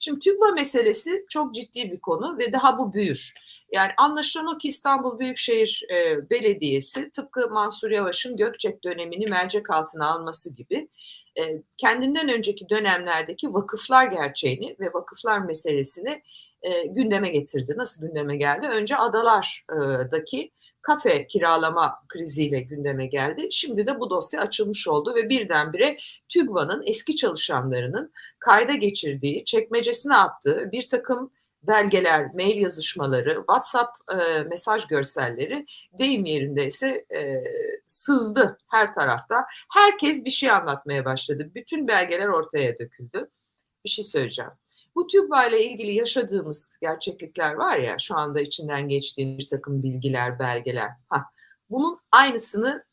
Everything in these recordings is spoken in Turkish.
Şimdi TÜGVA meselesi çok ciddi bir konu ve daha bu büyür. Yani anlaşılan o ki İstanbul Büyükşehir e, Belediyesi tıpkı Mansur Yavaş'ın Gökçek dönemini mercek altına alması gibi e, kendinden önceki dönemlerdeki vakıflar gerçeğini ve vakıflar meselesini e, gündeme getirdi. Nasıl gündeme geldi? Önce adalardaki kafe kiralama kriziyle gündeme geldi. Şimdi de bu dosya açılmış oldu ve birdenbire TÜGVA'nın eski çalışanlarının kayda geçirdiği, çekmecesine attığı bir takım belgeler, mail yazışmaları, WhatsApp e, mesaj görselleri deyim yerindeyse e, sızdı her tarafta. Herkes bir şey anlatmaya başladı. Bütün belgeler ortaya döküldü. Bir şey söyleyeceğim. Bu TÜGVA ile ilgili yaşadığımız gerçeklikler var ya şu anda içinden geçtiğim bir takım bilgiler, belgeler. Ha, bunun aynısını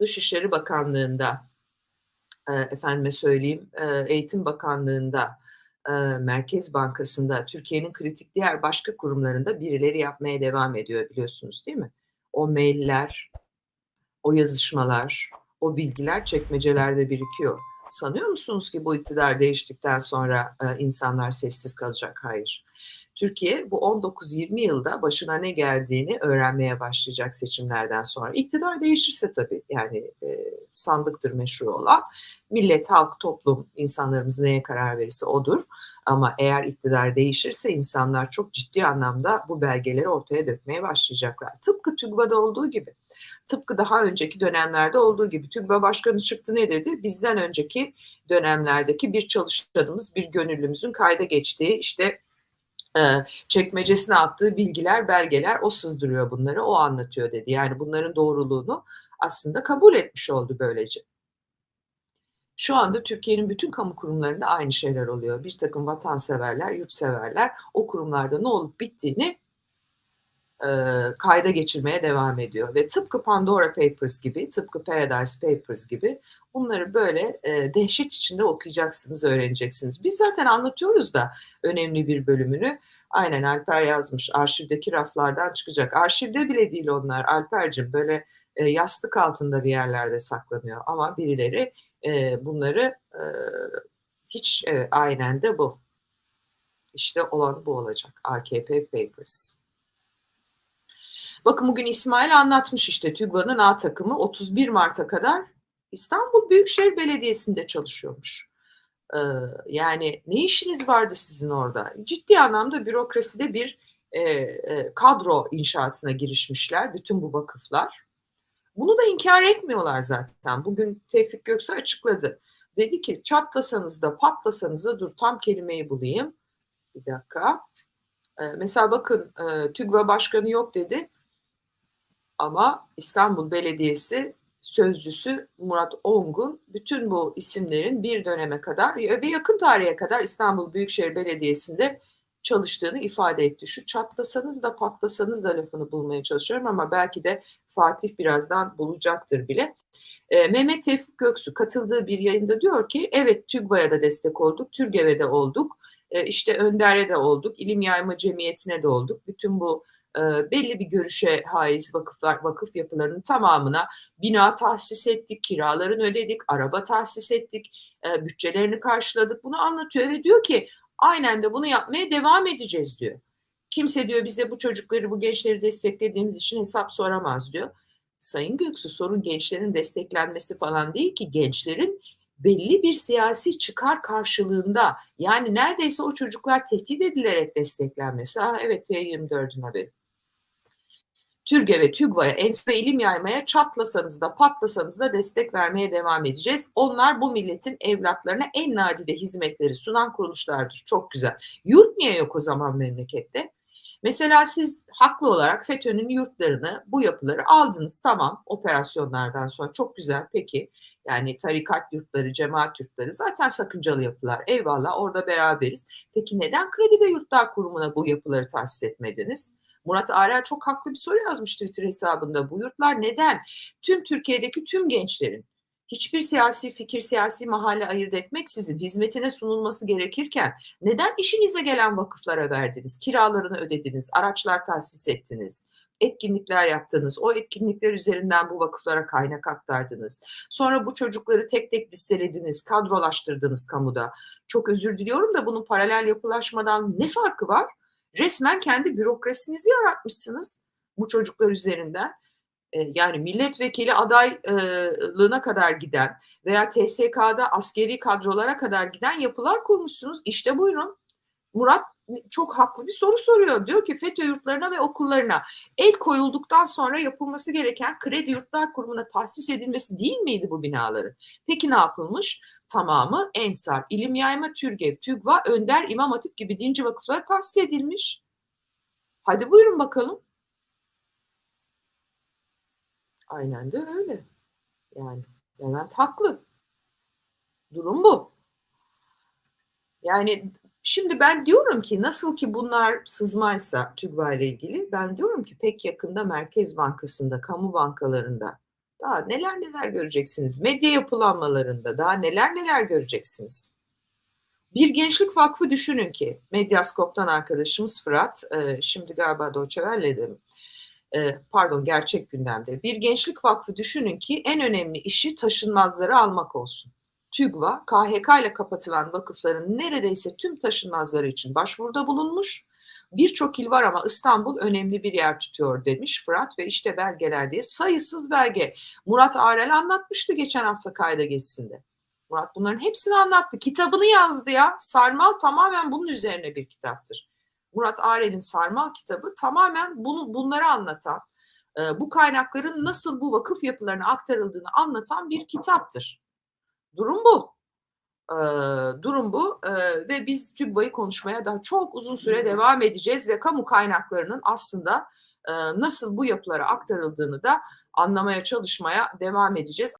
Dışişleri Bakanlığı'nda, e, efendime söyleyeyim, e, Eğitim Bakanlığı'nda, e, Merkez Bankası'nda, Türkiye'nin kritik diğer başka kurumlarında birileri yapmaya devam ediyor biliyorsunuz değil mi? O mailler, o yazışmalar, o bilgiler çekmecelerde birikiyor. Sanıyor musunuz ki bu iktidar değiştikten sonra e, insanlar sessiz kalacak? Hayır. Türkiye bu 19-20 yılda başına ne geldiğini öğrenmeye başlayacak seçimlerden sonra. İktidar değişirse tabii yani e, sandıktır meşru olan. Millet, halk, toplum, insanlarımız neye karar verirse odur. Ama eğer iktidar değişirse insanlar çok ciddi anlamda bu belgeleri ortaya dökmeye başlayacaklar. Tıpkı TÜGVA'da olduğu gibi. Tıpkı daha önceki dönemlerde olduğu gibi TÜGVA Başkanı çıktı ne dedi? Bizden önceki dönemlerdeki bir çalışanımız, bir gönüllümüzün kayda geçtiği işte e, çekmecesine attığı bilgiler, belgeler o sızdırıyor bunları, o anlatıyor dedi. Yani bunların doğruluğunu aslında kabul etmiş oldu böylece. Şu anda Türkiye'nin bütün kamu kurumlarında aynı şeyler oluyor. Bir takım vatanseverler, yurtseverler o kurumlarda ne olup bittiğini e, kayda geçirmeye devam ediyor. Ve tıpkı Pandora Papers gibi, tıpkı Paradise Papers gibi bunları böyle e, dehşet içinde okuyacaksınız, öğreneceksiniz. Biz zaten anlatıyoruz da önemli bir bölümünü. Aynen Alper yazmış, arşivdeki raflardan çıkacak. Arşivde bile değil onlar Alper'cim, böyle e, yastık altında bir yerlerde saklanıyor. Ama birileri e, bunları e, hiç e, aynen de bu. İşte olan bu olacak. AKP Papers. Bakın bugün İsmail anlatmış işte TÜGVA'nın A takımı 31 Mart'a kadar İstanbul Büyükşehir Belediyesi'nde çalışıyormuş. Ee, yani ne işiniz vardı sizin orada? Ciddi anlamda bürokraside bir e, e, kadro inşasına girişmişler bütün bu vakıflar. Bunu da inkar etmiyorlar zaten. Bugün Tevfik Göksu açıkladı. Dedi ki çatlasanız da patlasanız da dur tam kelimeyi bulayım. Bir dakika. Ee, mesela bakın e, TÜGVA başkanı yok dedi. Ama İstanbul Belediyesi sözcüsü Murat Ongun bütün bu isimlerin bir döneme kadar ve yakın tarihe kadar İstanbul Büyükşehir Belediyesi'nde çalıştığını ifade etti. Şu çatlasanız da patlasanız da lafını bulmaya çalışıyorum ama belki de Fatih birazdan bulacaktır bile. E, Mehmet Tevfik Göksu katıldığı bir yayında diyor ki evet TÜGVA'ya da destek olduk, TÜRGEV'e de olduk, e, işte Önder'e de olduk, İlim Yayma Cemiyeti'ne de olduk. Bütün bu e, belli bir görüşe haiz vakıflar, vakıf yapılarının tamamına bina tahsis ettik, kiralarını ödedik, araba tahsis ettik, e, bütçelerini karşıladık. Bunu anlatıyor ve diyor ki aynen de bunu yapmaya devam edeceğiz diyor. Kimse diyor bize bu çocukları, bu gençleri desteklediğimiz için hesap soramaz diyor. Sayın Göksu sorun gençlerin desteklenmesi falan değil ki gençlerin belli bir siyasi çıkar karşılığında yani neredeyse o çocuklar tehdit edilerek desteklenmesi. Ha, evet T24'ün haberi. TÜRGE ve TÜGVA'ya ense ilim yaymaya çatlasanız da patlasanız da destek vermeye devam edeceğiz. Onlar bu milletin evlatlarına en nadide hizmetleri sunan kuruluşlardır. Çok güzel. Yurt niye yok o zaman memlekette? Mesela siz haklı olarak FETÖ'nün yurtlarını, bu yapıları aldınız. Tamam operasyonlardan sonra çok güzel peki. Yani tarikat yurtları, cemaat yurtları zaten sakıncalı yapılar. Eyvallah orada beraberiz. Peki neden Kredi ve Yurtlar Kurumu'na bu yapıları tahsis etmediniz? Murat Arel çok haklı bir soru yazmış Twitter hesabında. Bu yurtlar neden? Tüm Türkiye'deki tüm gençlerin hiçbir siyasi fikir, siyasi mahalle ayırt etmeksizin hizmetine sunulması gerekirken neden işinize gelen vakıflara verdiniz, kiralarını ödediniz, araçlar tahsis ettiniz? etkinlikler yaptınız. O etkinlikler üzerinden bu vakıflara kaynak aktardınız. Sonra bu çocukları tek tek listelediniz, kadrolaştırdınız kamuda. Çok özür diliyorum da bunun paralel yapılaşmadan ne farkı var? Resmen kendi bürokrasinizi yaratmışsınız bu çocuklar üzerinden. Ee, yani milletvekili adaylığına kadar giden veya TSK'da askeri kadrolara kadar giden yapılar kurmuşsunuz. İşte buyurun. Murat çok haklı bir soru soruyor. Diyor ki FETÖ yurtlarına ve okullarına el koyulduktan sonra yapılması gereken kredi yurtlar kurumuna tahsis edilmesi değil miydi bu binaların? Peki ne yapılmış? Tamamı Ensar, İlim Yayma, Türgev, TÜGVA, Önder, İmam Hatip gibi dinci vakıflara tahsis edilmiş. Hadi buyurun bakalım. Aynen de öyle. Yani Levent haklı. Durum bu. Yani şimdi ben diyorum ki nasıl ki bunlar sızmaysa TÜGVA ile ilgili ben diyorum ki pek yakında Merkez Bankası'nda, kamu bankalarında daha neler neler göreceksiniz. Medya yapılanmalarında daha neler neler göreceksiniz. Bir gençlik vakfı düşünün ki Medyaskop'tan arkadaşımız Fırat, e, şimdi galiba mi? E, pardon gerçek gündemde. Bir gençlik vakfı düşünün ki en önemli işi taşınmazları almak olsun. TÜGVA, KHK ile kapatılan vakıfların neredeyse tüm taşınmazları için başvuruda bulunmuş. Birçok il var ama İstanbul önemli bir yer tutuyor demiş Fırat ve işte belgeler diye sayısız belge. Murat Arel anlatmıştı geçen hafta kayda geçsinde. Murat bunların hepsini anlattı. Kitabını yazdı ya. Sarmal tamamen bunun üzerine bir kitaptır. Murat Arel'in Sarmal kitabı tamamen bunu bunları anlatan, bu kaynakların nasıl bu vakıf yapılarına aktarıldığını anlatan bir kitaptır. Durum bu. Ee, durum bu ee, ve biz TÜGVA'yı konuşmaya daha çok uzun süre devam edeceğiz ve kamu kaynaklarının aslında e, nasıl bu yapılara aktarıldığını da anlamaya çalışmaya devam edeceğiz.